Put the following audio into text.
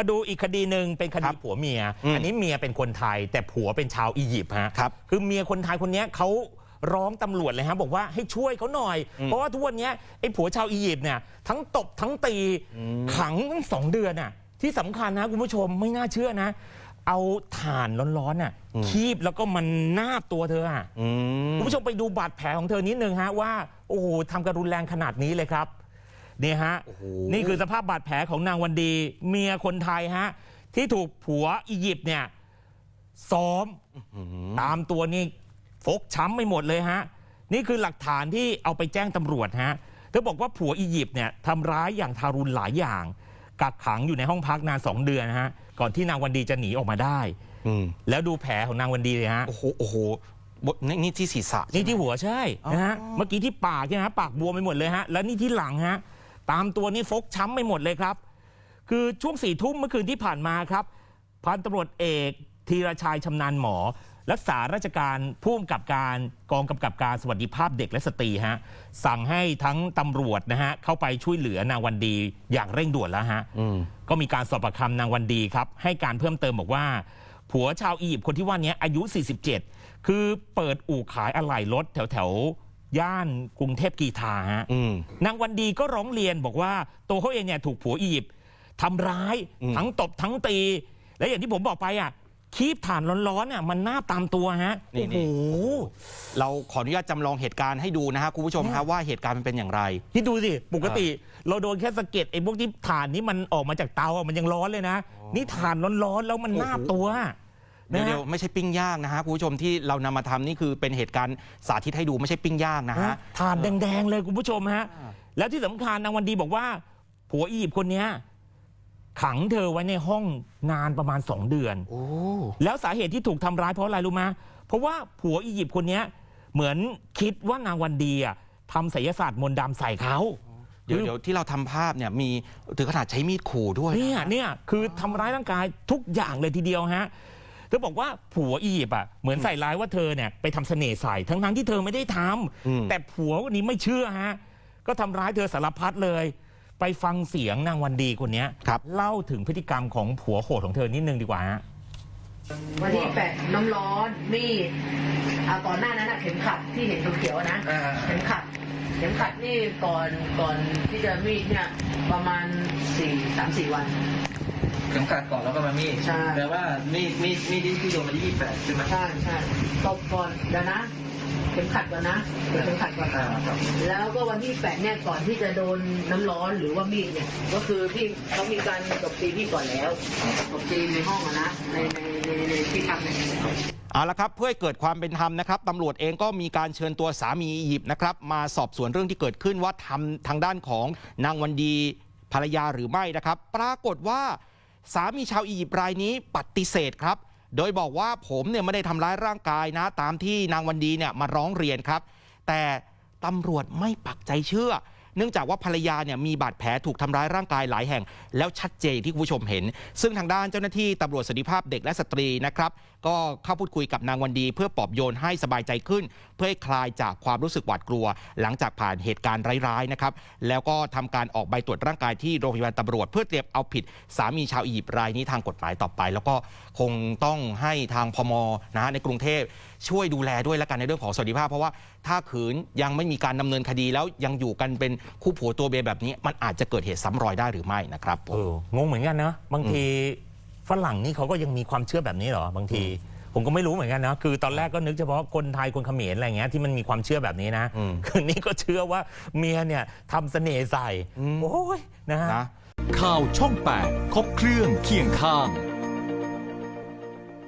มาดูอีกคดีหนึ่งเป็นคคดีรับผัวเมียอืมอันนี้เมียเป็นคนไทย แต่ผัวเป็นชาวอียิปต์ฮะครับคือเมียคนไทยคนเนี้ยเขาร้องตำรวจเลยฮะบอกว่าให้ช่วยเขาหน่อยอืมเพราะว่าทุกวันเนี้ยไอ้ผัวชาวอียิปต์เนี่ยทั้งตบทั้งตีขังทั้งสองเดือนน่ะที่สำคัญนะคุณผู้ชมไม่น่าเชื่อนะ เอาถ่านร้อนๆน่ะคีบแล้วก็มันนาบตัวเธออะอืมคุณผู้ชมไปดูบาดแผลของเธอนิดนึงฮะว่าโอ้โหทำกระรุนแรงขนาดนี้เลยครับ นี่ฮะโอ้โหนี่คือสภาพบาดแผลของนางวันดีเมียคนไทยฮะ ที่ถูกผัวอียิปต์เนี่ยซ้อมตามตัวนี่ฟกช้ำไม่หมดเลยฮะ นี่คือหลักฐานที่เอาไปแจ้งตำรวจฮะเธอบอกว่าผัวอียิปต์เนี่ยทำร้ายอย่างทารุณหลายอย่าง กักขังอยู่ในห้องพักนานสองเดือนนะฮะ ก่อนที่นางวันดีจะหนีออกมาได้อืมแล้วดูแผลของนางวันดีเลยฮะโอ้โหโอ้โหบนี่นี่ที่ศีรษะนี่ที่หัวใช่อ๋อนะฮะเมื่อกี้ที่ปากเนี่ยฮะปากบวมไปหมดเลยฮะแล้วนี่ที่หลังฮะ ตามตัวนี่ฟกช้ำไปหมดเลยครับ คือช่วงสี่ทุ่มเมื่อคืนที่ผ่านมาครับ พันตำรวจเอกธีรชัยชำนาญหมอ รักษาราชการผู้กำกับการกองกำกับการสวัสดิภาพเด็กและสตรีฮะสั่งให้ทั้งตำรวจนะฮะเข้าไปช่วยเหลือนางวันดีอย่างเร่งด่วนแล้วฮะอืมก็มีการสอบปากคำนางวันดีครับ ให้การเพิ่มเติมบอกว่า ผัวชาวอียิปต์คนที่ว่านี้อายุ 47 คือเปิดอู่ขายอะไหล่รถแถวแถวๆ ย่านกรุงเทพกีทาฮะอืมนางวันดีก็ร้องเรียนบอกว่าตัวเขาเองเนี่ยถูกผัวอียิปต์ทำร้ายอืมทั้งตบทั้งตี และอย่างที่ผมบอกไปอะคีบถ่านร้อนๆน่ะมันหน้าบตามตัวฮะนี่โอ้โหเราขออนุญาตจำลองเหตุการณ์ให้ดูนะฮะคุณผู้ชมเนี่ยฮะว่าเหตุการณ์มันเป็นอย่างไรคิดดูสิปกติ เราโดนแค่สะเก็ดไอ้พวกที่ถ่านนี้มันออกมาจากเตาอะมันยังร้อนเลยนะ นี่ถ่านร้อนๆแล้วมันหน้าบตัว เดี๋ยวนะเดี๋ฮะยวไม่ใช่ปิ้งย่างนะฮะคุณผู้ชมที่เรานำมาทำนี่คือเป็นเหตุการณ์สาธิตให้ดูไม่ใช่ปิ้งย่างนะฮะทานแดง ๆ เลยคุณผู้ชมฮะ อ่า แล้วที่สำคัญนางวันดีบอกว่า ผัวอียิปต์คนเนี้ยขังเธอไว้ในห้องนานประมาณ 2 เดือน โอ้ แล้วสาเหตุที่ถูกทำร้ายเพราะอะไรรู้ไหมเพราะว่าผัวอียิปต์คนเนี้ยเหมือนคิดว่านางวันดีอะทำไสยศาสตร์มนต์ดำใส่เขา เดี๋ยวเดี๋ยวที่เราทำภาพเนี่ยมีถึงขนาดใช้มีดขู่ด้วยเนี่ยเนี่ยคือทำร้ายร่างกายทุกอย่างเลยทีเดียวฮะ เธอบอกว่าผัวอียิปต์อะเหมือนใส่ร้ายว่าเธอเนี่ยไปทำเสน่ห์ใส่ทั้งๆที่เธอไม่ได้ทำอืม แต่ผัวคนนี้ไม่เชื่อฮะก็ทำร้ายเธอสารพัดเลย ไปฟังเสียงนางวันดีคนเนี้ยครับ เล่าถึงพฤติกรรมของผัวโหดของเธอนิดนึงดีกว่าฮะ วันที่แปดน้ำร้อนมีดอ่าก่อนหน้านั้นอะเข็มขัดที่เห็นเขียวๆนะอ่า เข็มขัด เข็มขัดนี่ก่อนก่อนที่จะมีดเนี่ยประมาณสี่สามสี่วัน เข็มขัดก่อนแล้วก็มามีดใช่ แปลว่ามีดมีดมีดที่ที่โดนมาที่ยี่สิบแปดใช่ไหมใช่ใช่ตบก่อนเดี๋ยวนะเข็มขัดก่อนนะเข็มขัดก่อน อ่าครับ แล้วก็วันที่แปดเนี่ยก่อนที่จะโดนน้ำร้อนหรือว่ามีดเนี่ย ก็คือพี่เขามีการตบตีพี่ก่อนแล้วตบตีในห้องอะนะในในในในที่ทำเนี่ยเอาละครับเพื่อให้เกิดความเป็นธรรมนะครับตำรวจเองก็มีการเชิญตัวสามีอียิปต์นะครับมาสอบสวนเรื่องที่เกิดขึ้นว่าทำทางด้านของนางวันดีภรรยาหรือไม่นะครับ ปรากฏว่า สามีชาวอียิปต์รายนี้ปฏิเสธครับ โดยบอกว่าผมเนี่ยไม่ได้ทำร้ายร่างกายนะ ตามที่นางวันดีเนี่ยมาร้องเรียนครับ แต่ตำรวจไม่ปักใจเชื่อ เนื่องจากว่าภรรยาเนี่ยมีบาดแผลถูกทำร้ายร่างกายหลายแห่ง แล้วชัดเจนที่คุณผู้ชมเห็น ซึ่งทางด้านเจ้าหน้าที่ตำรวจสันติภาพเด็กและสตรีนะครับก็เข้าพูดคุยกับนางวันดี เพื่อปลอบโยนให้สบายใจขึ้น เพื่อให้คลายจากความรู้สึกหวาดกลัว หลังจากผ่านเหตุการณ์ร้ายๆนะครับแล้วก็ทำการออกใบตรวจร่างกายที่โรงพยาบาลตำรวจ เพื่อเตรียมเอาผิดสามีชาวอียิปต์รายนี้ทางกฎหมายต่อไป แล้วก็คงต้องให้ทางพมนะฮะในกรุงเทพช่วยดูแลด้วยละกันในเรื่องของสวัสดิภาพ เพราะว่าถ้าขืนยังไม่มีการดำเนินคดีแล้วยังอยู่กันเป็นคู่ผัวตัวเมียแบบนี้มันอาจจะเกิดเหตุซ้ำรอยได้หรือไม่นะครับผม เอองงเหมือนกันนะบางทีฝรั่งนี่เขาก็ยังมีความเชื่อแบบนี้เหรอบางที ผมก็ไม่รู้เหมือนกันนะคือตอนแรกก็นึกเฉพาะคนไทยคนเขมรอะไรเงี้ยที่มันมีความเชื่อแบบนี้นะอืม คืนนี้ก็เชื่อว่าเมียเนี่ยทำเสน่ห์ใส่อืมโอ้ยนะฮะ นะ ข่าวช่อง 8 ครบเครื่องเคียงข้าง